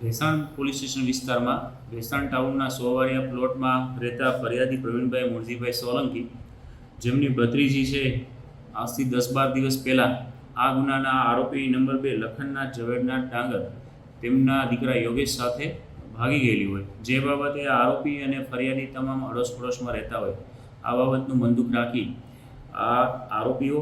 Bhesan police station વિસ્તારમાં ભેસાણ ટાઉનના સોવારિયા પ્લોટમાં રહેતા ફરિયાદી પ્રવીણભાઈ મૂળજીભાઈ સોલંકી, જેમની ભત્રીજી છે, આજથી દસ બાર દિવસ પહેલાં આ ગુનાના આરોપી નંબર બે લખનનાથ ઝવેરનાથ ડાંગર, તેમના દીકરા યોગેશ સાથે ભાગી ગયેલી હોય. જે બાબતે આરોપી અને ફરિયાદી તમામ અડોશ પડોશમાં રહેતા હોય. આ બાબતનું બંદૂક રાખી આ આરોપીઓ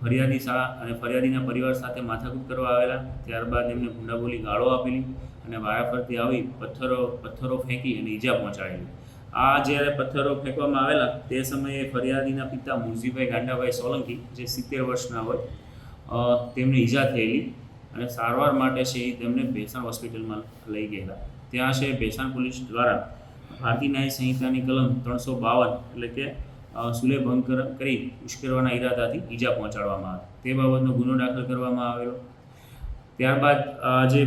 ફરિયાદી શાળા અને ફરિયાદીના પરિવાર સાથે માથાકૂટ કરવા આવેલા. ત્યારબાદ એમને ગુંડાબોલી ગાળો આપેલી અને વારાફરતી આવી પથ્થરો પથ્થરો ફેંકી અને ઈજા પહોંચાડેલી. આ જ્યારે પથ્થરો ફેંકવામાં આવેલા, તે સમયે ફરિયાદીના પિતા મુરજીભાઈ ગાંડાભાઈ સોલંકી, જે સિત્તેર વર્ષના હોય તેમને ઈજા થયેલી અને સારવાર માટે છે તેમને ભેસાણ હોસ્પિટલમાં લઈ ગયેલા. ત્યાં છે ભેસાણ પોલીસ દ્વારા ભારતીય ન્યાય સંહિતાની કલમ ત્રણસો બાવન એટલે કે સુલે ભંગ કરી ઉશ્કેરવાના ઈરાદાથી ઈજા પહોંચાડવામાં આવે. તે બાબતનો ગુનો દાખલ કરવામાં આવેલો. ત્યારબાદ જે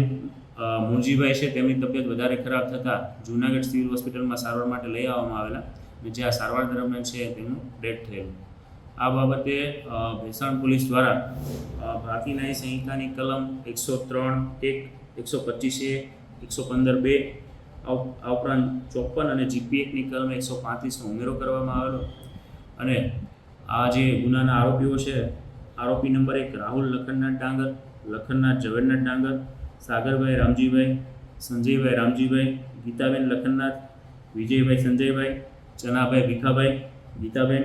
મુરજીભાઈ છે, તેમની તબિયત વધારે ખરાબ થતાં જૂનાગઢ સિવિલ હોસ્પિટલમાં સારવાર માટે લઈ આવવામાં આવેલા અને જ્યાં સારવાર દરમિયાન છે, તેમનું ડેથ થયેલું. આ બાબતે ભેસાણ પોલીસ દ્વારા ભારતીય સંહિતાની કલમ એકસો ત્રણ એક, એકસો પચીસ એ, એકસો પંદર બે, આ ઉપરાંત ચોપન અને જીપી એકની કલમ એકસો પાંત્રીસનો ઉમેરો કરવામાં આવેલો. અને આ જે ગુનાના આરોપીઓ છે, આરોપી નંબર એક રાહુલ લખનનાથ ડાંગર, લખનનાથ ઝવેરનાથ ડાંગર, સાગરભાઈ રામજીભાઈ, સંજયભાઈ રામજીભાઈ, ગીતાબેન લખનનાથ, વિજયભાઈ સંજયભાઈ, ચનાભાઈ ભીખાભાઈ, ગીતાબેન,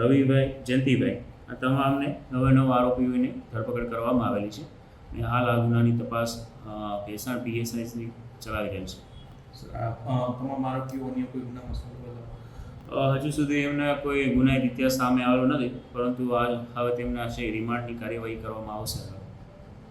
રવિભાઈ જયંતિભાઈ. આ તમામને નવા નવા આરોપીઓને ધરપકડ કરવામાં આવેલી છે અને હાલ આ ગુનાની તપાસ ભેસાણ પીએસઆઈ ચલાવી રહી છે. તમામ આરોપીઓ અન્ય કોઈ ગુનામાં સંડોવાયેલા હજુ સુધી એમના કોઈ ગુનાહિત ઇતિહાસ સામે આવેલો નથી, પરંતુ આ હવે તેમના છે રિમાન્ડની કાર્યવાહી કરવામાં આવશે.